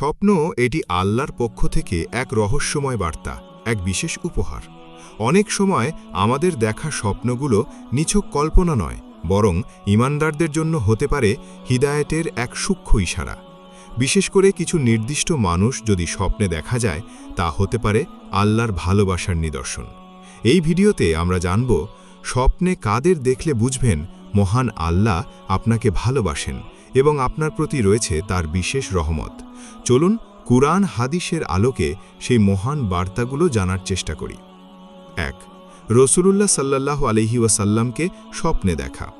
স্বপ্ন এটি আল্লাহর পক্ষ থেকে এক রহস্যময় বার্তা, এক বিশেষ উপহার। অনেক সময় আমাদের দেখা স্বপ্নগুলো নিছক কল্পনা নয়, বরং ইমানদারদের জন্য হতে পারে হিদায়েতের এক সূক্ষ্ম ইশারা। বিশেষ করে কিছু নির্দিষ্ট মানুষ যদি স্বপ্নে দেখা যায়, তা হতে পারে আল্লাহর ভালোবাসার নিদর্শন। এই ভিডিওতে আমরা জানব, স্বপ্নে কাদের দেখলে বুঝবেন মহান আল্লাহ আপনাকে ভালোবাসেন এবং আপনার প্রতি রয়েছে তার বিশেষ রহমত। চলুন কুরআন হাদিসের আলোকে সেই মহান বার্তাগুলো জানার চেষ্টা করি। এক, রসুলুল্লাহ সাল্লাহ আলহি ওয়াসাল্লামকে স্বপ্নে দেখা।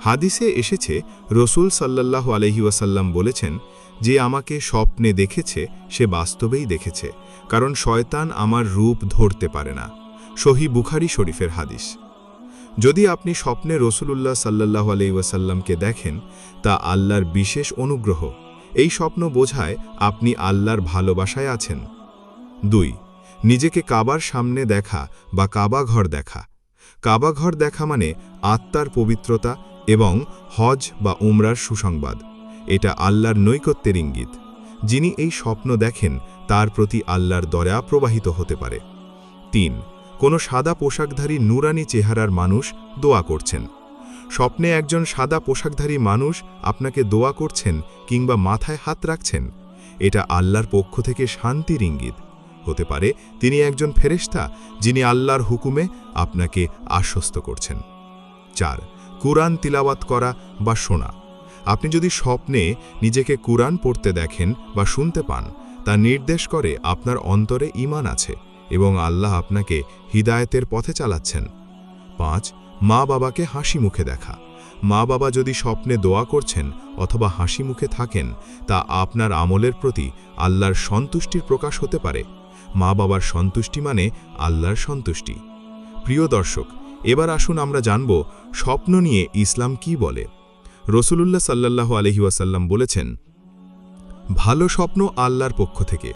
হাদিসে এসেছে, রসুল সাল্লাহ আলহি ওয়াসাল্লাম বলেছেন যে আমাকে স্বপ্নে দেখেছে, সে বাস্তবেই দেখেছে, কারণ শয়তান আমার রূপ ধরতে পারে না। সহি বুখারি শরীফের হাদিস। যদি আপনি স্বপ্নে রসুলুল্লাহ সাল্লাহ আলি ওয়াসাল্লামকে দেখেন, তা আল্লাহর বিশেষ অনুগ্রহ। এই স্বপ্ন বোঝায় আপনি আল্লাহর ভালোবাসায় আছেন। দুই, নিজেকে কাবার সামনে দেখা বা কাবা ঘর দেখা। কাবা ঘর দেখা মানে আত্মার পবিত্রতা এবং হজ বা উমরার সুসংবাদ। এটা আল্লাহর নৈকত্যের ইঙ্গিত। যিনি এই স্বপ্ন দেখেন, তার প্রতি আল্লাহর দয়া প্রবাহিত হতে পারে। তিন কোনো সাদা পোশাকধারী নুরানি চেহারার মানুষ দোয়া করছেন। স্বপ্নে একজন সাদা পোশাকধারী মানুষ আপনাকে দোয়া করছেন কিংবা মাথায় হাত রাখছেন, এটা আল্লাহর পক্ষ থেকে শান্তির ইঙ্গিত। হতে পারে তিনি একজন ফেরেশতা যিনি আল্লাহর হুকুমে আপনাকে আশ্বস্ত করছেন। চার, কুরআন তিলাওয়াত করা বা শোনা। আপনি যদি স্বপ্নে নিজেকে কুরআন পড়তে দেখেন বা শুনতে পান, তা নির্দেশ করে আপনার অন্তরে ইমান আছে। এবং আল্লাহ আপনাকে হিদায়েতের পথে চালাচ্ছেন। পাঁচ, মা বাবাকে হাসি মুখে দেখা। মা বাবা যদি স্বপ্নে দোয়া করছেন অথবা হাসি মুখে থাকেন, তা আপনার আমলের প্রতি আল্লাহর সন্তুষ্টির প্রকাশ হতে পারে। মা বাবার সন্তুষ্টি মানে আল্লাহর সন্তুষ্টি। প্রিয় দর্শক, এবার আসুন আমরা জানব স্বপ্ন নিয়ে ইসলাম কি বলে। রসুলুল্লাহ সাল্লাল্লাহু আলহি ওয়াসাল্লাম বলেছেন, ভালো স্বপ্ন আল্লাহর পক্ষ থেকে।